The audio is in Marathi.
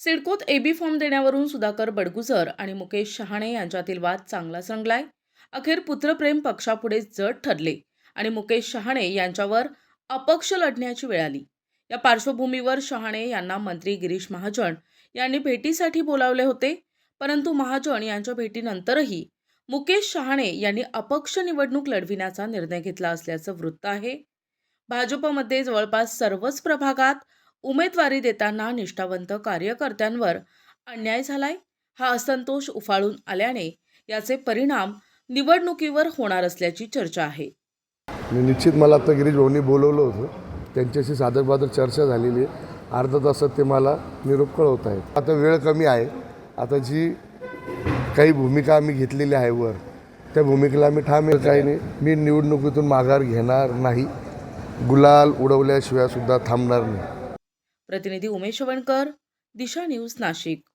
सिडकोत एबी फॉर्म देण्यावरून सुधाकर बडगुजर आणि मुकेश शहाणे यांच्यातील वाद चांगलाच रंगलाय. अखेर पुत्रप्रेम पक्षापुढे जड ठरले आणि मुकेश शहाणे यांच्यावर अपक्ष लढण्याची वेळ आली. या पार्श्वभूमीवर शहाणे यांना मंत्री गिरीश महाजन यांनी भेटीसाठी बोलावले होते. परंतु महाजन यांच्या भेटीनंतरही मुकेश शहाणे यांनी अपक्ष निवडणूक लढविण्याचा निर्णय घेतला असल्याचं वृत्त आहे. भाजपमध्ये जवळपास सर्वच प्रभागात उमेदवारी देताना निष्ठावंत कार्यकर्त्यांवर अन्याय झालाय? हा असंतोष उफाळून आल्याने याचे परिणाम निवडणुकीवर होणार असल्याची चर्चा आहे. मी निश्चित मला आता गिरीश बोलवलं होतं. त्यांच्याशी सादरबादर चर्चा झालेली आहे. अर्धा तासात ते मला निरोप कळवत आहेत. आता वेळ कमी आहे. आता जी काही भूमिका आम्ही घेतलेली आहे वर त्या भूमिकेला आम्ही ठाम आहे. काही नाही. मी निवडणुकीतून माघार घेणार नाही. गुलाल उडवल्याशिवाय सुद्धा थांबणार नाही. प्रतिनिधी उमेश वणकर दिशा न्यूज नाशिक.